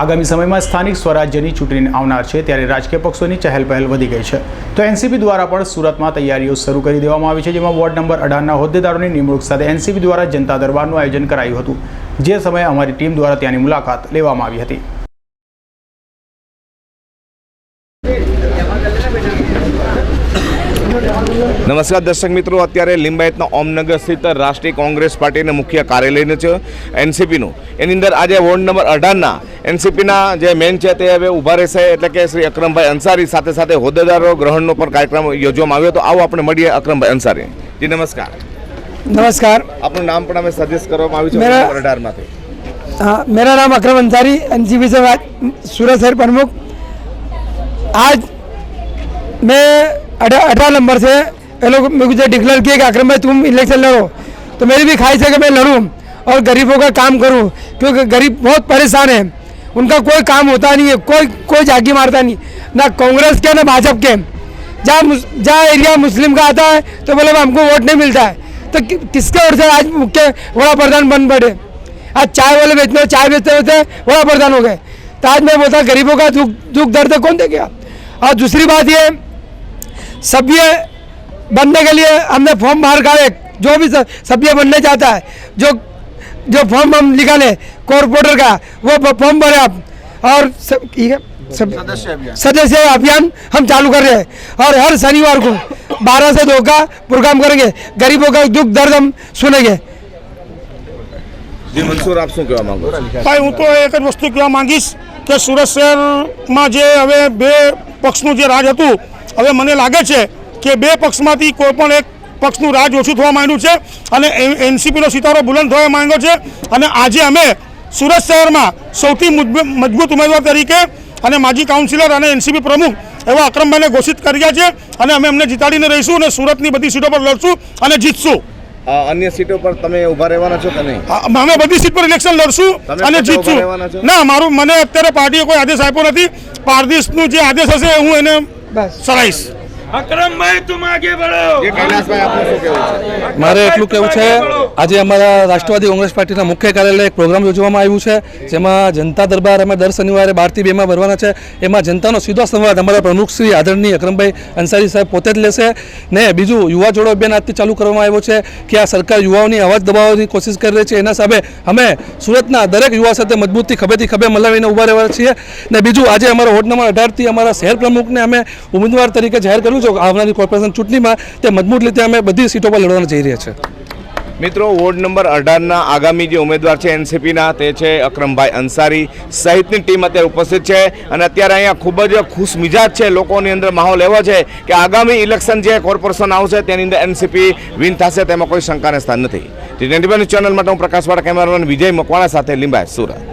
આગામી સમયમાં સ્થાનિક સ્વરાજ્યની ચૂંટણી આવનાર છે ત્યારે રાજકીય પક્ષોની ચહેલપહેલ વધી ગઈ છે. તો એનસીપી દ્વારા પણ સુરતમાં તૈયારીઓ શરૂ કરી દેવામાં આવી છે, જેમાં વોર્ડ નંબર અઢારના હોદ્દેદારોની નિમણૂક સાથે એનસીપી દ્વારા જનતા દરબારનું આયોજન કરાયું હતું. જે સમયે અમારી ટીમ દ્વારા ત્યાંની મુલાકાત લેવામાં આવી હતી. નમસ્કાર દર્શક મિત્રો અત્યારે લિંબાયતના ઓમનગર સ્થિત રાષ્ટ્રીય કોંગ્રેસ પાર્ટીના મુખ્ય કાર્યાલયનું છે એનસીપીનું. એની અંદર આજે વોર્ડ નંબર અઢારના એનસીપીના જે મેન છે તે હવે ઊભા રહેશે એટલે કે શ્રી અક્રમભાઈ અંસારી સાથે સાથે હોદ્દેદારો ગ્રહણનો પણ કાર્યક્રમ યોજવામાં આવ્યો તો આવો આપણે મળીએ અક્રમભાઈ અંસારી. જી નમસ્કાર. નમસ્કાર. આપણું નામ પણ અમે સજેસ્ટ કરવામાં આવ્યું છે અઢારમાંથી. હા મેરા નામ અક્રમ અંસારી એનસીપી સે વાત સુરત શહેર પ્રમુખ. આજ મેં અઢાર નંબર છે ये लोग मुझे डिक्लेयर किया कि अकरम भाई तुम इलेक्शन लड़ो। तो मेरी भी ख्वाहिश है कि मैं लड़ूँ और गरीबों का काम करूँ क्योंकि गरीब बहुत परेशान है। उनका कोई काम होता नहीं है कोई कोई झांकी मारता नहीं। ना कांग्रेस के ना भाजपा के। जहाँ जहाँ एरिया मुस्लिम का आता है तो बोले हमको वोट नहीं मिलता है। तो कि, किसके ओर से आज मुख्य बड़ा प्रधान बन पड़े? आज चाय वाले बेचने चाय बेचते बेचते बड़ा प्रधान हो गए। तो आज मैं बोलता गरीबों का दुख दुख दर्द कौन देखेगा? और दूसरी बात ये सभ्य बनने के लिए हमने फॉर्म बाहर का एक जो भी स- सभ्य बनने चाहता है जो जो फॉर्म हम निकाले कॉरपोरेटर का वो फ- फॉर्म भरे आप और सब ठीक है सब सदस्य अभियान हम चालू कर रहे हैं और हर शनिवार को 12 से 2 का प्रोग्राम करेंगे गरीबों का दुख दर्द हम सुनेंगे જી મનસુર આપ શું કહેવા માંગો છો ભાઈ હું તો એક જ વસ્તુ કહેવા માંગીશ કે સુરત શહેરમાં જે હવે બે પક્ષનું જે રાજ હતું હવે મને લાગે છે કે બે પક્ષમાંથી કોઈ પણ એક પક્ષનું રાજ ઓછું થવા માંડ્યું છે અને એનસીપીનો સિતારો બુલંદ થવા માંગ્યો છે. અને આજે અમે સુરત શહેરમાં સૌથી મજબૂ- મજબૂત ઉમેદવાર તરીકે અને માજી કાઉન્સિલર અને એનસીપી પ્રમુખ એવા અક્રમભાઈને ઘોષિત કર્યા છે અને અમે એમને જીતાડીને રહીશું અને સુરતની બધી સીટો પર લડશું અને જીતશું. અન્ય સીટો પર તમે ઊભા રહેવાના છો કે નહીં? અમે બધી સીટ પર ઇલેક્શન લડશું અને જીતશું? ના મારું મને અત્યારે પાર્ટીએ કોઈ આદેશ આપ્યો નથી. પારદેશનું જે આદેશ હશે હું એને બસ. મારે એટલું કહેવું છે આજે અમારા રાષ્ટ્રવાદી કોંગ્રેસ પાર્ટીના મુખ્ય કાર્યાલય એક પ્રોગ્રામ યોજવામાં આવ્યું છે જેમાં જનતા દરબાર અમે દર શનિવારે બારથી બેમાં ભરવાના છે. એમાં જનતાનો સીધો સંવાદ અમારા પ્રમુખ શ્રી આદરણીય અકરમભાઈ અંસારી સાહેબ પોતે જ લેશે. ને બીજું યુવા જોડો અભિયાન આજથી ચાલુ કરવામાં આવ્યો છે કે આ સરકાર યુવાઓની અવાજ દબાવવાની કોશિશ કરી રહી છે. એના સામે અમે સુરતના દરેક યુવા સાથે મજબૂતથી ખભેથી ખભે મલાવીને ઊભા રહેવા છીએ. ને બીજું આજે અમારા વોર્ડ નંબર અઢારથી અમારા શહેર પ્રમુખને અમે ઉમેદવાર તરીકે જાહેર કર્યું છે આવનારી કોર્પોરેશન ચૂંટણીમાં તે મજબૂત રીતે અમે બધી સીટો પર લડવાના જઈ રહ્યા છે. મિત્રો, વોર્ડ નંબર અઢારના આગામી જે ઉમેદવાર છે એનસીપીના, તે છે અક્રમભાઈ અંસારી સહિતની ટીમ અત્યારે ઉપસ્થિત છે અને અત્યારે અહીંયા ખૂબ જ ખુશ મિજાજ છે લોકોની અંદર માહોલ એવો છે કે આગામી ઇલેક્શન જે કોર્પોરેશન આવશે તેની અંદર એનસીપી વિન થશે, તેમાં કોઈ શંકાને સ્થાન નથી. ટી ટ્વેન્ટી ચેનલ માટે હું પ્રકાશવાળા કેમેરામેન વિજય મકવાણા સાથે લીંબાય સુરત.